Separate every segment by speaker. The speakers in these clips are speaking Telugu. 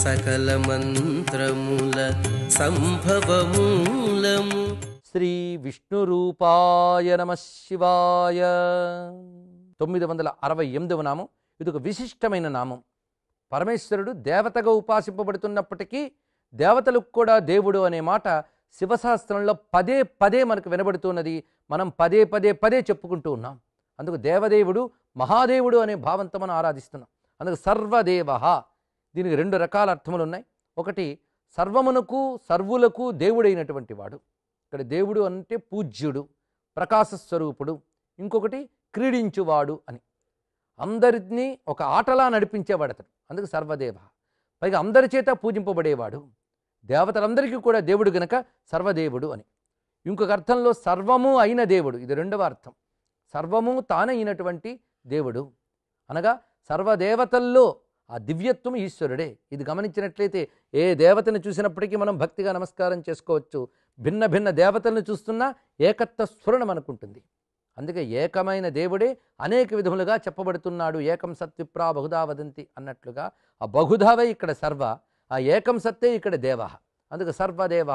Speaker 1: సకల మంత్రముల సంభవమూలము.
Speaker 2: శ్రీ విష్ణురూపాయ నమ శివాయ. తొమ్మిది వందల అరవై ఎనిమిదవ నామం. ఇది ఒక విశిష్టమైన నామం. పరమేశ్వరుడు దేవతగా ఉపాసింపబడుతున్నప్పటికీ దేవతలకు కూడా దేవుడు అనే మాట శివశాస్త్రంలో పదే పదే మనకు వినబడుతున్నది. మనం పదే పదే పదే చెప్పుకుంటూ ఉన్నాం. అందుకు దేవదేవుడు మహాదేవుడు అనే భావంతో మనం ఆరాధిస్తున్నాం. అందుకు సర్వదేవ దీనికి రెండు రకాల అర్థములు ఉన్నాయి. ఒకటి సర్వమునకు సర్వులకు దేవుడైనటువంటి వాడు. ఇక్కడ దేవుడు అంటే పూజ్యుడు ప్రకాశ స్వరూపుడు. ఇంకొకటి క్రీడించువాడు అని. అందరినీ ఒక ఆటలా నడిపించేవాడు అతడు. అందుకు సర్వదేవ. పైగా అందరి చేత పూజింపబడేవాడు. దేవతలందరికీ కూడా దేవుడు గనక సర్వదేవుడు అని. ఇంకొక అర్థంలో సర్వము అయిన దేవుడు. ఇది రెండవ అర్థం. సర్వము తానైనటువంటి దేవుడు. అనగా సర్వదేవతల్లో ఆ దివ్యత్వం ఈశ్వరుడే. ఇది గమనించినట్లయితే ఏ దేవతను చూసినప్పటికీ మనం భక్తిగా నమస్కారం చేసుకోవచ్చు. భిన్న భిన్న దేవతలను చూస్తున్నా ఏకత్వ స్ఫురణం అనుకుంటుంది. అందుకే ఏకమైన దేవుడే అనేక విధములుగా చెప్పబడుతున్నాడు. ఏకం సత్విప్రా బహుధా వదంతి అన్నట్లుగా ఆ బహుధావే ఇక్కడ సర్వ ఆ ఏకం సత్తే ఇక్కడ దేవ. అందుకే సర్వదేవ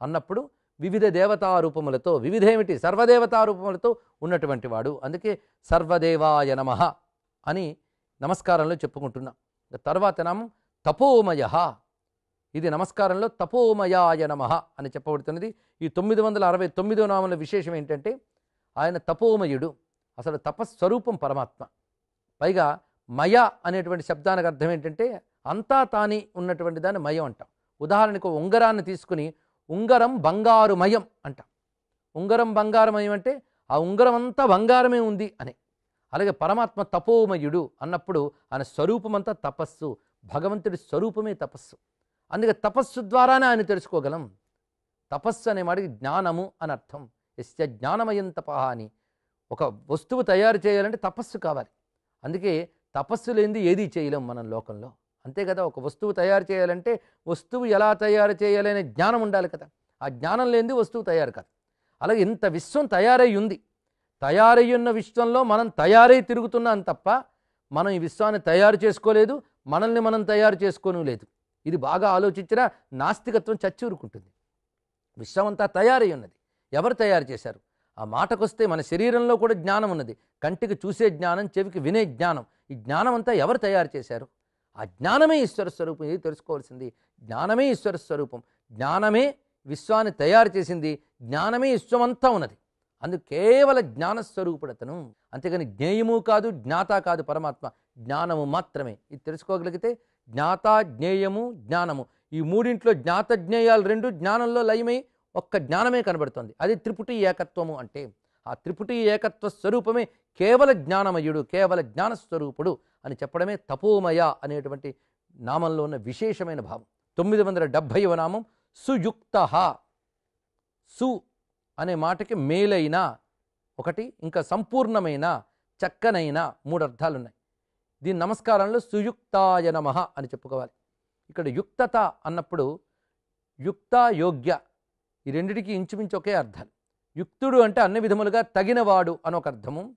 Speaker 2: అన్నప్పుడు వివిధ దేవతా రూపములతో వివిధేమిటి సర్వదేవతా రూపములతో ఉన్నటువంటి వాడు. అందుకే సర్వదేవాయ నమ అని నమస్కారంలో చెప్పుకుంటున్నాం. తర్వాత నామం తపోమయ. ఇది నమస్కారంలో తపోమయాయ నమ అని చెప్పబడుతున్నది. ఈ తొమ్మిది వందల అరవై తొమ్మిదో నామంలో విశేషం ఏంటంటే ఆయన తపోమయుడు. అసలు తపస్వరూపం పరమాత్మ. పైగా మయ అనేటువంటి శబ్దానికి అర్థం ఏంటంటే అంతా తాని ఉన్నటువంటి దాన్ని మయం అంటాం. ఉదాహరణకు ఉంగరాన్ని తీసుకుని ఉంగరం బంగారుమయం అంటాం. ఉంగరం బంగారమయం అంటే ఆ ఉంగరం అంతా బంగారమే ఉంది అని. అలాగే పరమాత్మ తపోమయుడు అన్నప్పుడు ఆయన స్వరూపమంతా తపస్సు భగవంతుడి స్వరూపమే తపస్సు. అందుకే తపస్సు ద్వారానే ఆయన తెలుసుకోగలం. తపస్సు అనే మాటకి జ్ఞానము అని అర్థం. ఎస్య జ్ఞానమయం తప అని ఒక వస్తువు తయారు చేయాలంటే తపస్సు కావాలి. అందుకే తపస్సు లేనిది ఏదీ చేయలేం మనం లోకంలో. అంతే కదా ఒక వస్తువు తయారు చేయాలంటే వస్తువు ఎలా తయారు చేయాలనే జ్ఞానం ఉండాలి కదా. ఆ జ్ఞానం లేనిది వస్తువు తయారు కాదు. అలాగే ఇంత విశ్వం తయారై ఉంది. తయారయ్యున్న విశ్వంలో మనం తయారై తిరుగుతున్నాం తప్ప మనం ఈ విశ్వాన్ని తయారు చేసుకోలేదు మనల్ని మనం తయారు చేసుకోను లేదు. ఇది బాగా ఆలోచించినా నాస్తికత్వం చచ్చూరుకుంటుంది. విశ్వం అంతా తయారై ఉన్నది ఎవరు తయారు చేశారు? ఆ మాటకొస్తే మన శరీరంలో కూడా జ్ఞానం ఉన్నది. కంటికి చూసే జ్ఞానం చెవికి వినే జ్ఞానం. ఈ జ్ఞానం అంతా ఎవరు తయారు చేశారు? ఆ జ్ఞానమే ఈశ్వర స్వరూపం ఇది తెలుసుకోవాల్సింది. జ్ఞానమే ఈశ్వర స్వరూపం. జ్ఞానమే విశ్వాన్ని తయారు చేసింది. జ్ఞానమే విశ్వమంతా ఉన్నది. అందుకు కేవల జ్ఞానస్వరూపుడతను. అంతేగాని జ్ఞేయము కాదు జ్ఞాత కాదు పరమాత్మ జ్ఞానము మాత్రమే. ఇది తెలుసుకోగలిగితే జ్ఞాత జ్ఞేయము జ్ఞానము. ఈ మూడింట్లో జ్ఞాత జ్ఞేయాలు రెండు జ్ఞానంలో లయమై ఒక్క జ్ఞానమే కనబడుతుంది. అది త్రిపుటి ఏకత్వము అంటే ఆ త్రిపుటి ఏకత్వ స్వరూపమే కేవల జ్ఞానమయుడు కేవల జ్ఞానస్వరూపుడు అని చెప్పడమే తపోమయ అనేటువంటి నామంలో ఉన్న విశేషమైన భావం. తొమ్మిది వందల డెబ్భైవ నామం సుయుక్త. సు అనే మాటకి మేలైన ఒకటి ఇంకా సంపూర్ణమైన చక్కనైన మూడు అర్థాలు ఉన్నాయి దీని నమస్కారంలో సుయుక్తాయ నమ అని చెప్పుకోవాలి. ఇక్కడ యుక్తత అన్నప్పుడు యుక్త యోగ్య ఈ రెండిటికి ఇంచుమించు ఒకే అర్థాలు. యుక్తుడు అంటే అన్ని విధములుగా తగినవాడు అని ఒక అర్థము.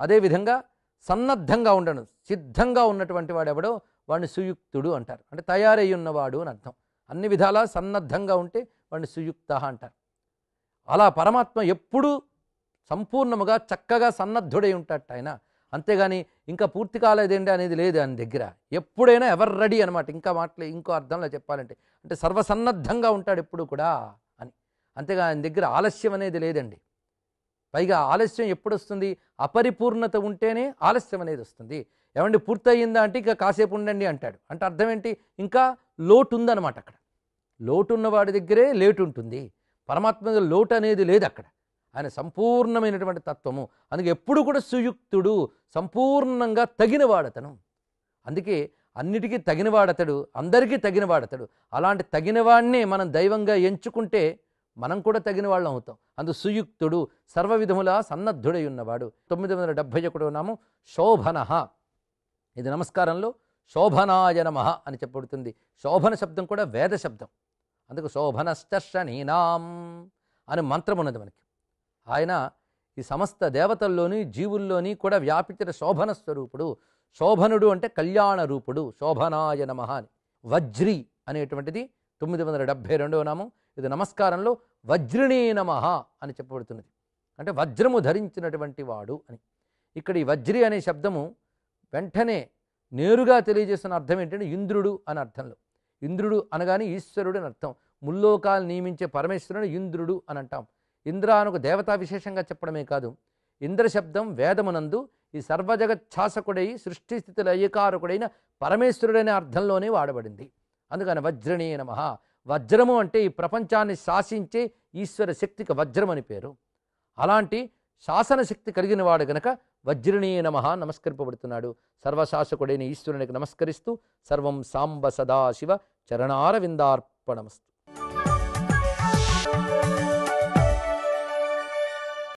Speaker 2: అదేవిధంగా సన్నద్ధంగా ఉండను సిద్ధంగా ఉన్నటువంటి వాడెవడో వాడిని సుయుక్తుడు అంటారు. అంటే తయారై ఉన్నవాడు అని అర్థం. అన్ని విధాలా సన్నద్ధంగా ఉంటే వాడిని సుయుక్త అంటారు. అలా పరమాత్మ ఎప్పుడూ సంపూర్ణముగా చక్కగా సన్నద్ధుడై ఉంటాడు ఆయన. అంతేగాని ఇంకా పూర్తి కాలేదేంటి అనేది లేదు ఆయన దగ్గర. ఎప్పుడైనా ఎవర్ రెడీ అనమాట ఇంకా మాటలు ఇంకో అర్థంలో చెప్పాలంటే. అంటే సర్వసన్నద్ధంగా ఉంటాడు ఎప్పుడు కూడా అని. అంతేగా ఆయన దగ్గర ఆలస్యం అనేది లేదండి. పైగా ఆలస్యం ఎప్పుడు వస్తుంది అపరిపూర్ణత ఉంటేనే ఆలస్యం అనేది వస్తుంది. ఏమండి పూర్తయిందా అంటే ఇక కాసేపు ఉండండి అంటాడు. అంటే అర్థం ఏంటి? ఇంకా లోటు ఉందన్నమాట అక్కడ. లోటు ఉన్నవాడి దగ్గరే లేటు ఉంటుంది. పరమాత్మ లోటు అనేది లేదు అక్కడ. ఆయన సంపూర్ణమైనటువంటి తత్వము. అందుకే ఎప్పుడు కూడా సుయుక్తుడు సంపూర్ణంగా తగినవాడతను. అందుకే అన్నిటికీ తగినవాడతడు అందరికీ తగినవాడతడు. అలాంటి తగినవాడినే మనం దైవంగా ఎంచుకుంటే మనం కూడా తగిన వాళ్ళం అవుతాం. అందు సుయుక్తుడు సర్వవిధముల సన్నద్ధుడై ఉన్నవాడు తొమ్మిది వందల డెబ్భై ఒకటో నామం శోభన. ఇది నమస్కారంలో శోభనాయ నమ అని చెప్పబడుతుంది. శోభన శబ్దం కూడా వేద శబ్దం. అందుకు శోభనశ్చర్షణీనాం అని మంత్రం ఉన్నది మనకి. ఆయన ఈ సమస్త దేవతల్లోని జీవుల్లోని కూడా వ్యాపించిన శోభన స్వరూపుడు శోభనుడు అంటే కళ్యాణ రూపుడు. శోభనాయ నమ అని. వజ్రి అనేటువంటిది తొమ్మిది వందల డెబ్భై రెండవ నామం. ఇది నమస్కారంలో వజ్రిణీ నమ అని చెప్పబడుతున్నది. అంటే వజ్రము ధరించినటువంటి వాడు అని. ఇక్కడ ఈ వజ్రి అనే శబ్దము వెంటనే నేరుగా తెలియజేస్తున్న అర్థం ఏంటంటే ఇంద్రుడు అని అర్థంలో. ఇంద్రుడు అనగానే ఈశ్వరుడు అని అర్థం. ముల్లోకాలు నియమించే పరమేశ్వరుడు ఇంద్రుడు అని అంటాం. ఇంద్ర అని ఒక దేవతా విశేషంగా చెప్పడమే కాదు. ఇంద్ర శబ్దం వేదమునందు ఈ సర్వజగచ్ఛాసకుడై సృష్టి స్థితుల అయ్యకారకుడైన పరమేశ్వరుడనే అర్థంలోనే వాడబడింది. అందుకని వజ్రణీ నమ. వజ్రము అంటే ఈ ప్రపంచాన్ని శాసించే ఈశ్వర శక్తికి వజ్రం అని పేరు. అలాంటి శాసనశక్తి కలిగిన వాడు గనక వజ్రణీ నమ నమస్కరింపబడుతున్నాడు. సర్వశాసకుడైన ఈశ్వరునికి నమస్కరిస్తూ సర్వం సాంబ సదాశివ చరణారవిందార్పణమస్తు.